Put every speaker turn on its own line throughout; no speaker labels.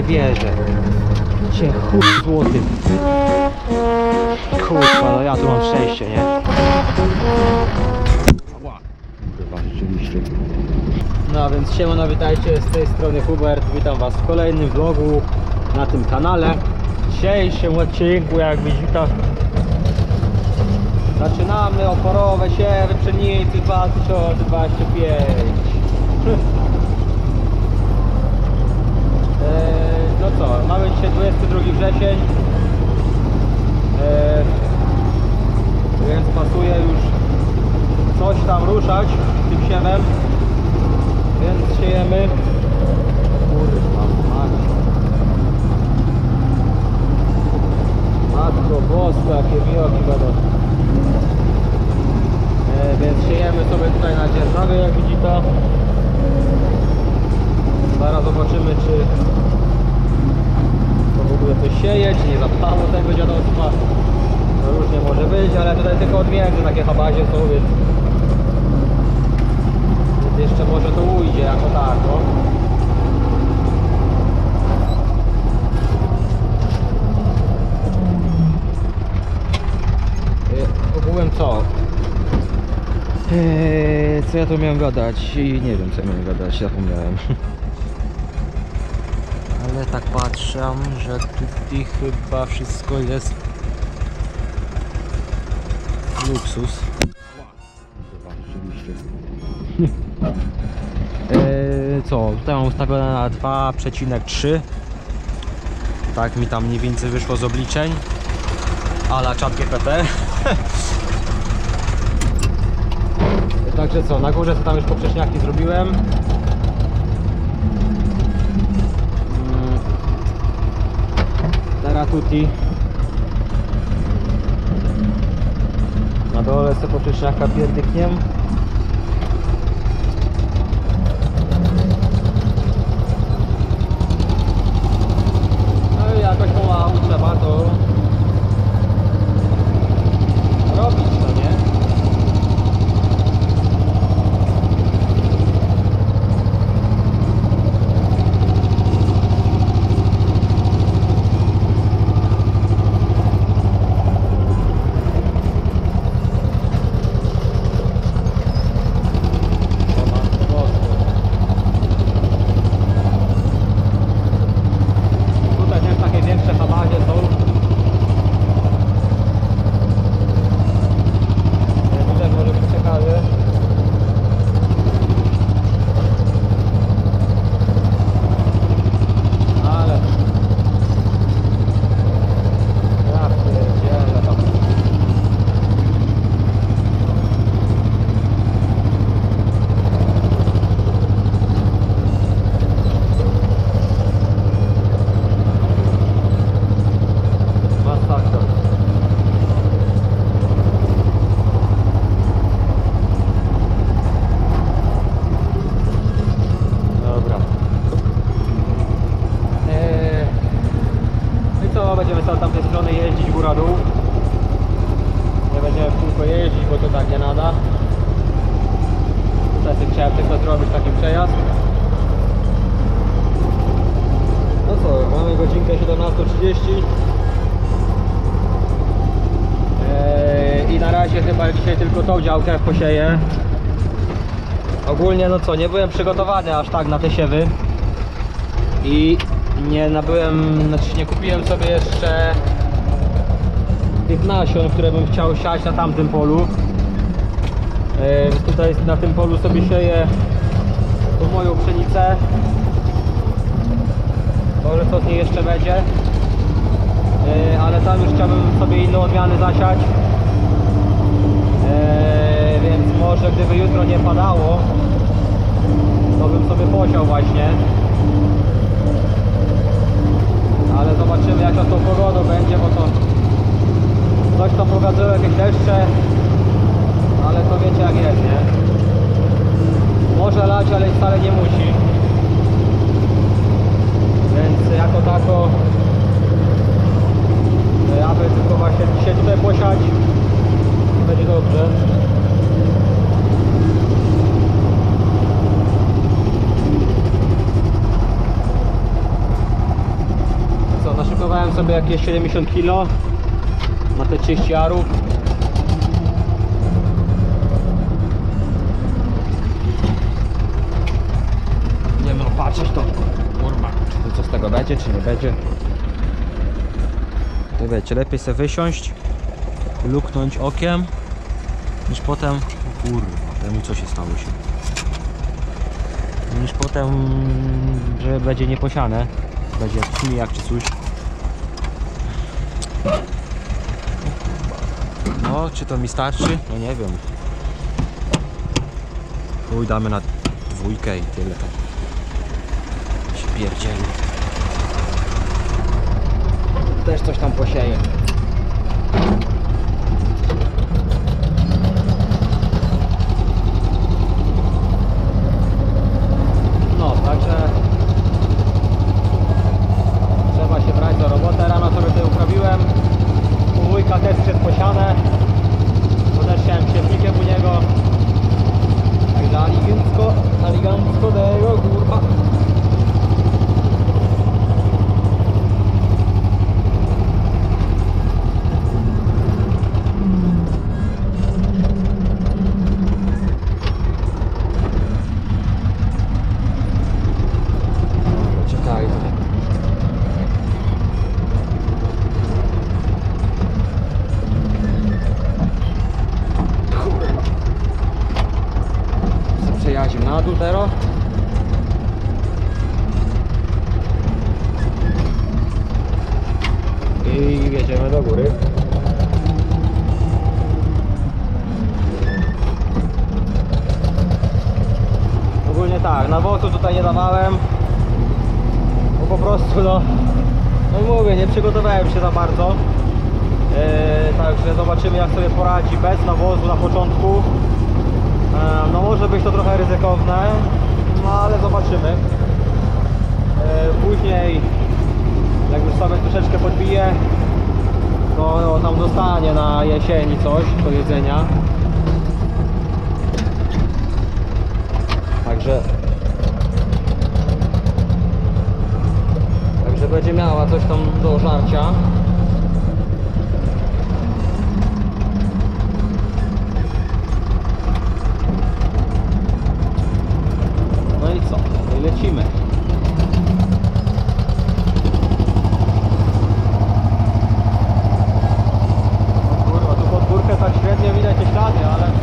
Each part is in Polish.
Nie wierzę. Cię chuj złoty. Kurwa, no ja tu mam szczęście, nie? Kurwa, rzeczywiście. No więc siemano, witajcie z tej strony Hubert. Witam was w kolejnym vlogu na tym kanale. W dzisiejszym odcinku, jak widzicie, zaczynamy oporowe siewy pszenicy 2025. Eee, No co, mamy dzisiaj 22 wrzesień. Eee, Więc pasuje już coś tam ruszać tym siewem. Więc siejemy. Kurwa, matko. Matko boska, jakie miłoki będą. E, więc siejemy sobie tutaj na dzierżawie, jak widzicie. Zaraz zobaczymy, czy to w ogóle coś sieje, czy nie zapchało tego dziadostwa. To różnie może być, tylko odmiędzy takie habazie są, więc więc jeszcze może to ujdzie jako tako. Y, Ogółem co? Eee, co ja tu miałem gadać? I nie wiem co ja miałem gadać, zapomniałem. Ale tak patrzę, że tutaj chyba wszystko jest luksus. Eee, co, tutaj mam ustawione na 2,3 Tak mi tam mniej więcej wyszło z obliczeń. Ala czat GPT Także co, na górze to tam już poprzeczniaki zrobiłem. Mm. Teraz tutti Na dole sobie poprzeczniaka pierdykniem No i jakoś pomału trzeba to robić, no nie? O matko bosko. Tutaj też takie większe habazie są. Nie, Tu też może być ciekawy. Ale... Ja pierdzielę tam. Masakra. Dobra. Eee, no i co, będziemy sobie od tamtej strony jeździć góra-dół. Nie będziemy w kółko jeździć, bo to tak nie nada. Tutaj sobie chciałem tylko zrobić taki przejazd. No co, mamy godzinkę 17.30. Eee, I na razie chyba dzisiaj działkę posieję. Ogólnie no co, nie byłem przygotowany aż tak na te siewy. I nie nabyłem, znaczy nie kupiłem sobie jeszcze tych nasion, które bym chciał siać na tamtym polu. Eee, tutaj na tym polu sobie sieję tą moją pszenicę. Może co z niej jeszcze będzie. Eee, ale tam już chciałbym sobie inne odmiany zasiać. Może gdyby jutro nie padało, to bym sobie posiał właśnie. Ale zobaczymy jak to pogodą będzie, bo to coś tam prowadziło jakieś deszcze, ale to wiecie jak jest, nie? Może lać, ale wcale nie musi. Więc jako tako ja bym tylko właśnie dzisiaj tutaj posiać i będzie dobrze. Sobie jakieś 70 kg na te 30 arów. Nie no, patrzeć to, kurwa, czy co z tego będzie, czy nie będzie. To wiecie, lepiej sobie wysiąść, luknąć okiem, niż potem, kurwa, temu co się stało się. Niż potem, że będzie nieposiane, będzie jak śmijak czy coś. No, czy to mi starczy? No nie wiem. Chuj, damy na dwójkę i tyle. Się pierdzieli. Też coś tam posieje. crucero troszeczkę podbije, to tam dostanie na jesieni coś do jedzenia. Także Także będzie miała coś tam do żarcia. No i co? No i lecimy. nicht da, ja.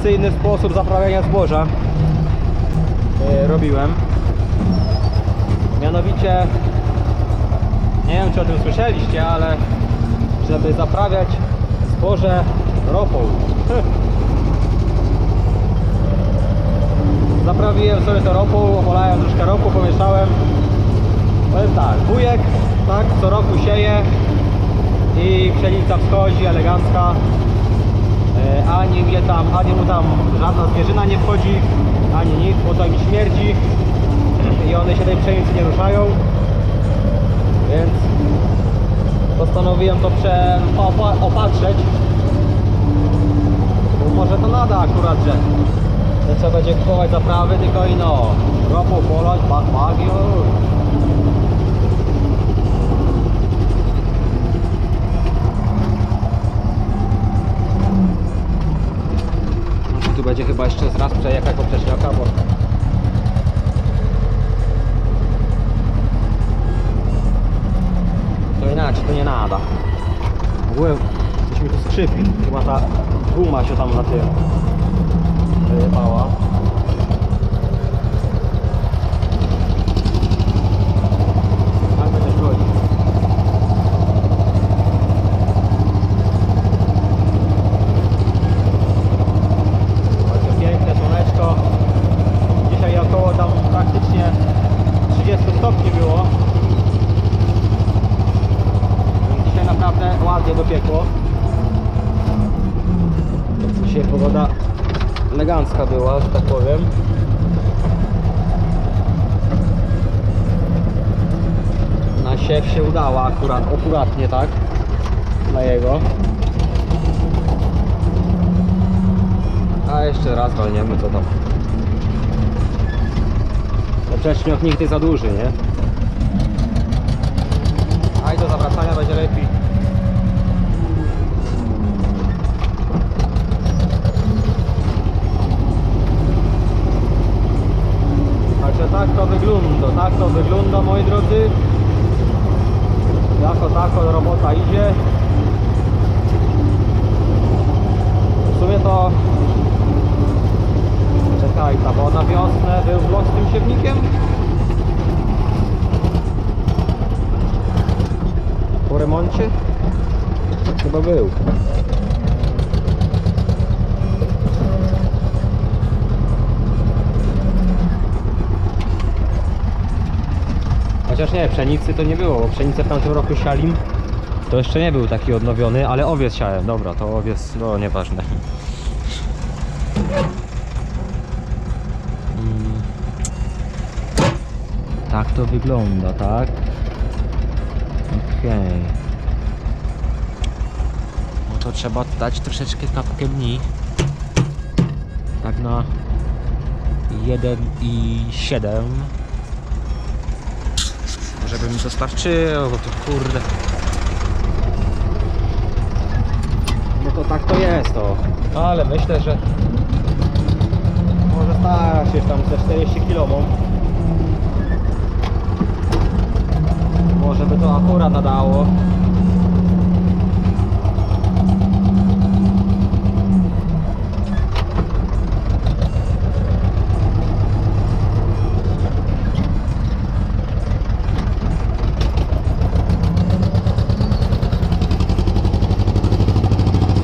Innowacyjny sposób zaprawiania zboża e, robiłem. Mianowicie, nie wiem czy o tym słyszeliście, ale żeby zaprawiać zboże ropą. Zaprawiłem sobie to ropą, olałem troszkę ropu, pomieszałem. Powiem tak, wujek tak, co roku sieje i pszenica wschodzi elegancka. E, Ani mnie tam, ani mu tam żadna zwierzyna nie wchodzi, ani nic, bo to mi śmierdzi i one się tej pszenicy nie ruszają. Więc postanowiłem to prze, opa, opatrzeć. Bo może to nada akurat, że, że trzeba będzie kupować zaprawy, tylko i no, ropą polać, bach, bach już. Może tu będzie chyba jeszcze z raz przejechać po prześlaka, bo to inaczej. inaczej, to nie nada. W ogóle coś mi tu skrzypi. Chyba ta guma się tam na tym wyjebała. Tak będzie szkodzić. Bardzo piękne słoneczko. Dzisiaj około tam praktycznie 30 stopni było. Więc Naprawdę ładnie dopiekło. Dzisiaj pogoda elegancka była, że tak powiem. Na siew się udała akurat, akuratnie tak. Na jego. A jeszcze raz walniemy co tam. No przecież nigdy za duży, nie? A i do zawracania będzie lepiej. Także tak to wygląda, tak to wygląda moi drodzy. Jako tako robota idzie. W sumie to Czekaj, ta bo na wiosnę był vlog z tym siewnikiem? Po remoncie? Chyba był. Chociaż nie, pszenicy to nie było, bo pszenicę w tamtym roku sialim. To jeszcze nie był taki odnowiony, ale owiec siałem. Dobra, to owiec, no nieważne. Mm. Tak to wygląda, tak? Okej. No to trzeba dać troszeczkę kapkę mniej. Tak na 1,7 żeby mi to starczyło, bo to kurde. No to tak to jest to. Ale myślę, że może starczyć tam ze 40 kg. Może by to akurat nadało.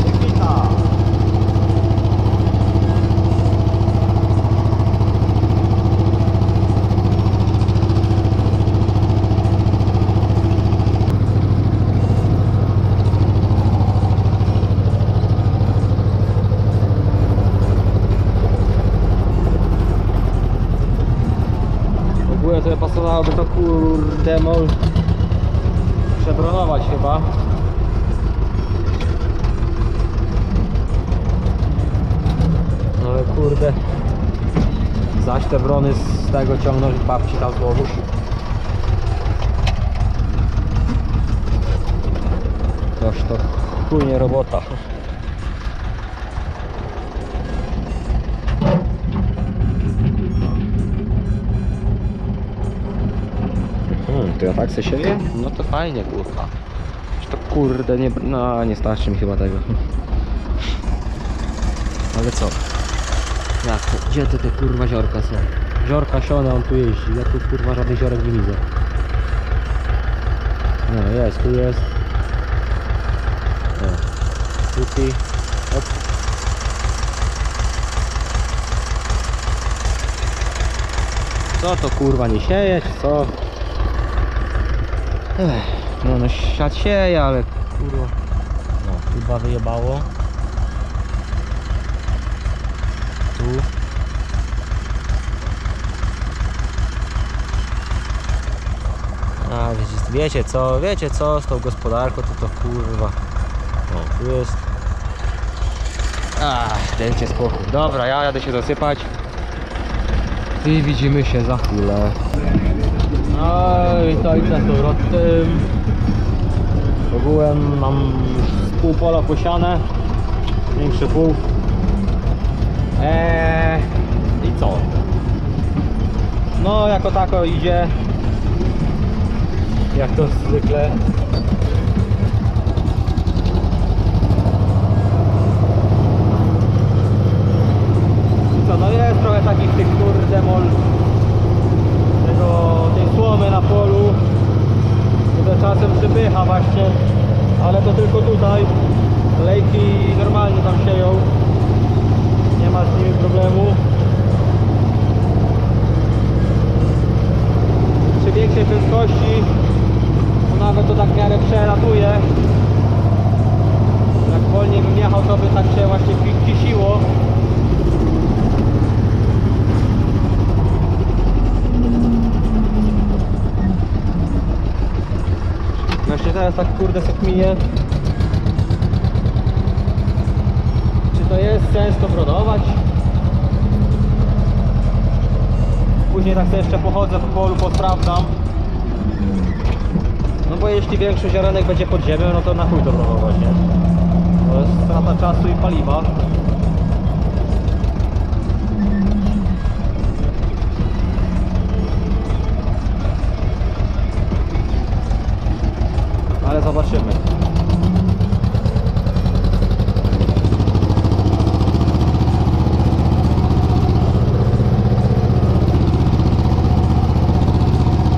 Wybita. W ogóle to pasowałoby to kurde mol przebronować chyba. No ale kurde. Zaś te brony z tego ciągnąć babci tam złożysz Toż to chujnie robota tak se sieję? No to fajnie kurwa to kurde nie... No nie starczy mi chyba tego ale co? Jak to? Gdzie te, te kurwa ziorka są? Ziorka sione, on tu jeździ. Ja tu kurwa żadnych ziorek nie widzę. No jest, tu jest. O. Tutaj. Op. Co to kurwa nie siejesz? Co? No no siać sieje, ale kurwa. No, chyba wyjebało. tu. A wiecie, wiecie co, wiecie co z tą gospodarką to to kurwa. O, tu jest. Ach, dajcie spokój. Dobra, ja jadę się zasypać. I widzimy się za chwilę. No i z powrotem. Ogółem mam już pół pola posiane. Większy pół. Eee, I co? No jako tako idzie Jak to zwykle tutaj. Lejki normalnie tam sieją. Nie ma z nimi problemu. Przy większej prędkości to nawet to tak w miarę przelatuje. Jak wolniej bym jechał, to by tak się właśnie ki- kisiło. Właśnie teraz tak kurde sekminie. Czy to jest sens to brodować? Później tak sobie jeszcze pochodzę po polu, posprawdzam. No bo jeśli większość ziarenek będzie pod ziemią, no to na chuj to brodować, nie? To jest strata czasu i paliwa. Ale zobaczymy.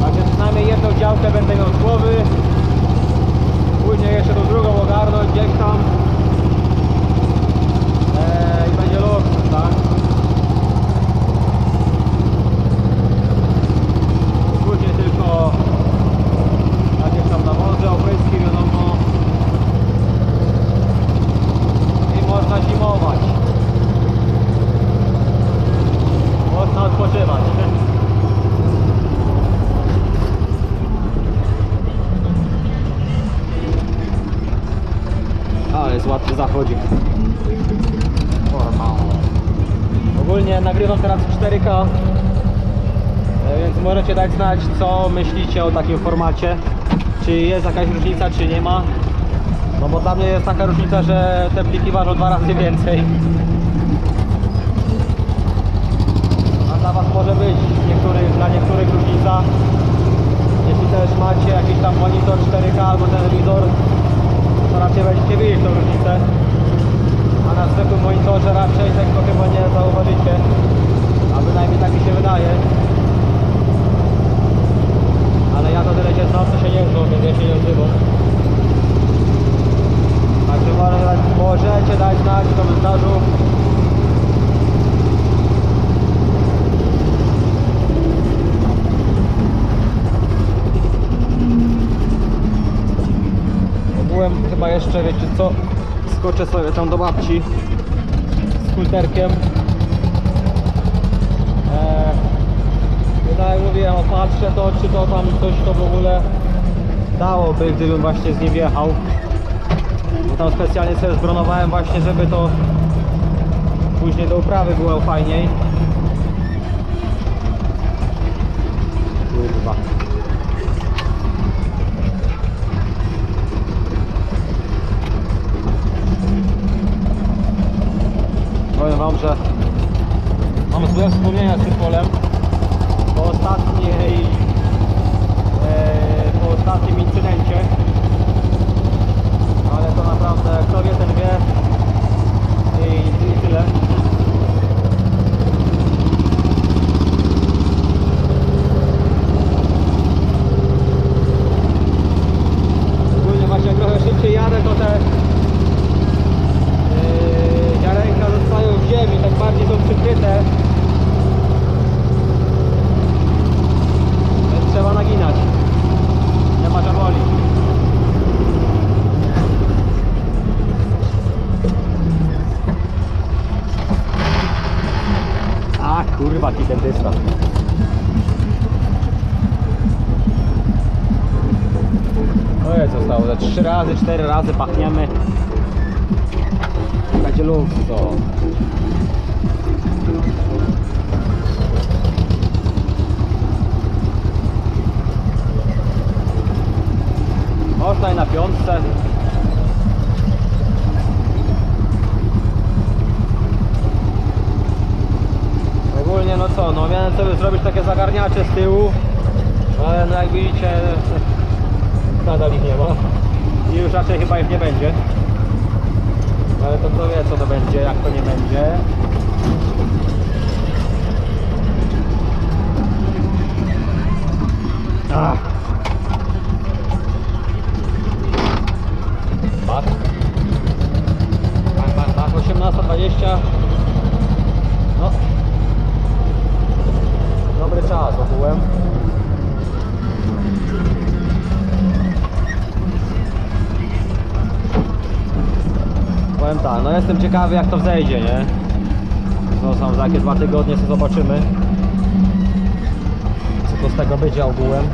Także przynajmniej jedną działkę będę miał z głowy. Później jeszcze tą drugą ogarnąć gdzieś tam. Eee, I będzie luksus, tak? Później tylko jakieś tam nawozy, opryski, wiadomo. I można zimować. Można odpoczywać. Ale jest łatwy zachodzik. Formal. Nagrywam teraz w 4K. e, Więc możecie dać znać co myślicie o takim formacie. Czy jest jakaś różnica, czy nie ma. No bo dla mnie jest taka różnica, że te pliki ważą dwa razy więcej. A dla Was może być niektórych, dla niektórych różnica. Jeśli też macie jakiś tam monitor 4K albo telewizor, to raczej będziecie widzieć tą różnicę. Na zwykłym monitorze raczej tego chyba nie zauważycie. A bynajmniej tak mi się wydaje. Ale ja to tyle się znam, co się nie znam, więc ja się nie odzywam. Także możecie dać znać w komentarzu. Ogółem chyba jeszcze, wiecie co, skoczę sobie tam do babci z kulterkiem. Eee, no jak mówiłem, opatrzę to, czy to tam coś to w ogóle dałoby, gdybym właśnie z nim wjechał. Bo tam specjalnie sobie zbronowałem właśnie, żeby to później do uprawy było fajniej. Kurwa. Że mam złe wspomnienia z tym polem. Po ostatniej e, po ostatnim incydencie. Ale to naprawdę kto wie ten wie. I, i tyle. Ogólnie właśnie jak trochę szybciej jadę, to te Yy, ziarenka zostają w ziemi, tak bardziej są przykryte. Więc trzeba naginać. Nie ma woli. A kurwa, jaki dentysta. No jest zostało, ze trzy razy, cztery razy pachniemy. Będzie luksus to. Można i na piątce. Ogólnie no co, no miałem sobie zrobić takie zagarniacze z tyłu, ale no jak widzicie nadal ich nie ma i już raczej chyba ich nie będzie. Ale to kto wie co to będzie, jak to nie będzie. Ach. Bat. Bat, bat, bat. 18.20 Patrz. no jestem ciekawy jak to wzejdzie, nie? No sam za jakie dwa tygodnie sobie zobaczymy. Co to z tego będzie ogółem.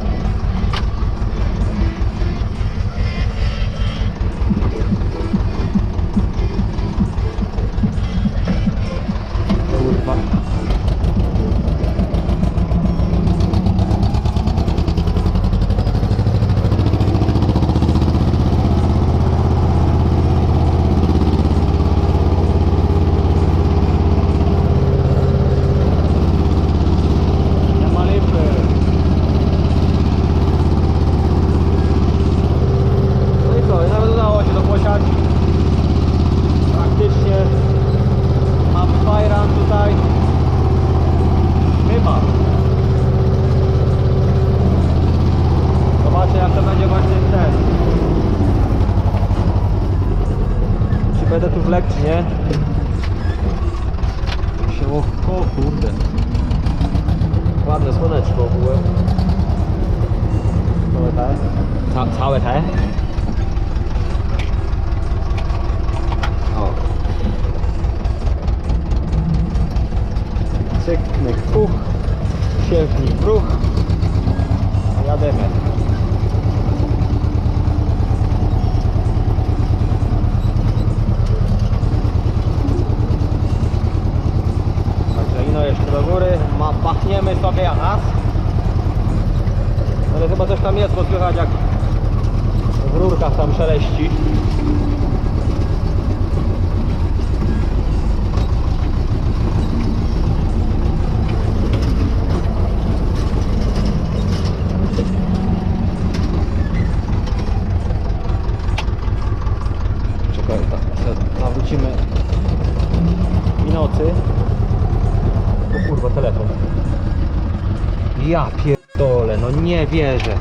Wierzę.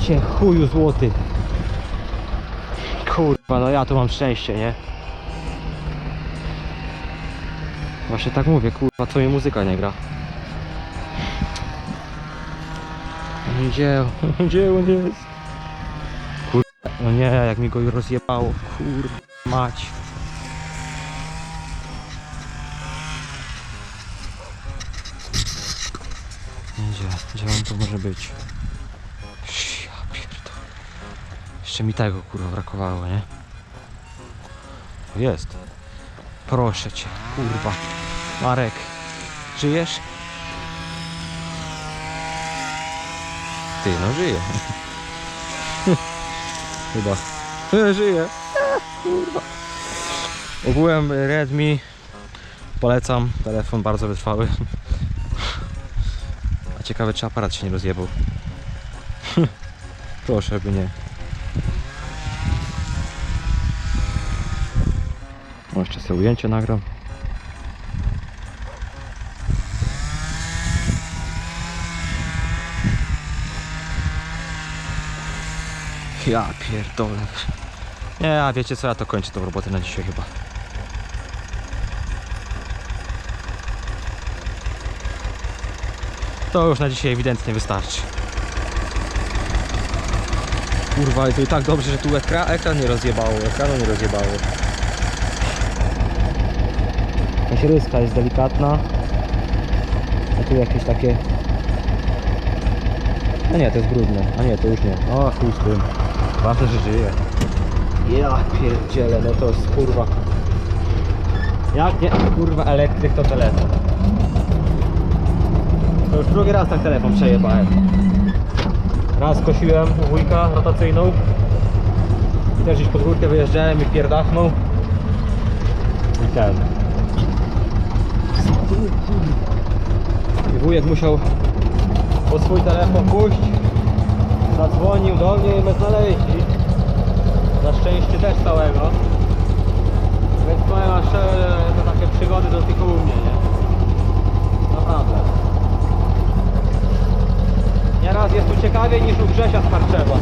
Cię chuju złoty. Kurwa, no ja tu mam szczęście, nie? Właśnie tak mówię, kurwa, co mi muzyka nie gra. Gdzie, gdzie on jest? Kurwa, no nie, jak mi go rozjebało, kurwa, mać. Gdzie, gdzie on to może być? Ja pierdolę. Jeszcze mi tego kurwa brakowało, nie? Jest. Proszę cię, kurwa. Marek, żyjesz? Ty, no żyje. Chyba. Żyje. Kurwa. Ogółem Redmi polecam. Telefon bardzo wytrwały. Ciekawe czy aparat się nie rozjebał. Proszę by nie. O, jeszcze sobie ujęcie nagram. Ja pierdolę. Nie, a wiecie co, ja to kończę tą robotę na dzisiaj chyba. To już na dzisiaj ewidentnie wystarczy. Kurwa, i to i tak dobrze, że tu ekra ekran nie rozjebało, ekranu nie rozjebało. Jakaś ryska jest delikatna. A tu jakieś takie... A nie, to jest brudne. A nie, to już nie. O, chuj z tym. Ważne, że żyje. Ja pierdzielę, no to jest kurwa. Jak nie, kurwa, elektryk to telefon. Już drugi raz tak telefon przejebałem. Raz kosiłem u wujka rotacyjną. I też gdzieś pod górkę wyjeżdżałem i pierdachnął. I ten. I wujek musiał po swój telefon pójść. Zadzwonił do mnie i mnie znaleźli. Na szczęście też całego. Więc powiem to takie przygody u mnie, nie? Naprawdę. Nieraz jest tu ciekawiej niż u Grzesia z Karczewa.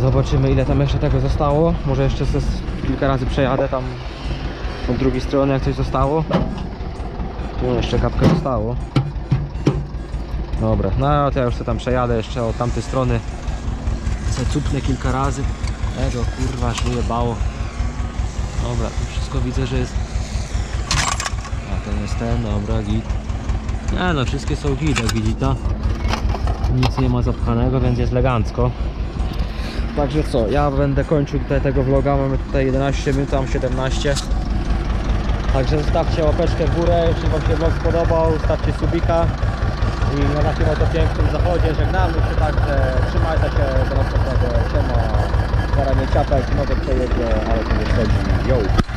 Zobaczymy ile tam jeszcze tego zostało. Może jeszcze ze kilka razy przejadę tam od drugiej strony jak coś zostało. Tu jeszcze kapkę zostało. Dobra, no to ja już sobie tam przejadę jeszcze od tamtej strony. Se cupnę kilka razy. Tego kurwa aż wyjebało. Dobra, tu wszystko widzę, że jest... A ten jest ten, dobra, git. Nie no, wszystkie są git, jak widzita. Nic nie ma zapchanego, więc jest elegancko. Także co, ja będę kończył tutaj tego vloga, mamy tutaj 11 minut, tam 17. Także zostawcie łapeczkę w górę, jeśli Wam się vlog spodobał, stawcie subika i na takim oto pięknym zachodzie żegnamy się, także trzymajcie się, do następnego, siema, zaraz mnie ciapek, mogę przejedzie, ale to nie szkodzi, yo!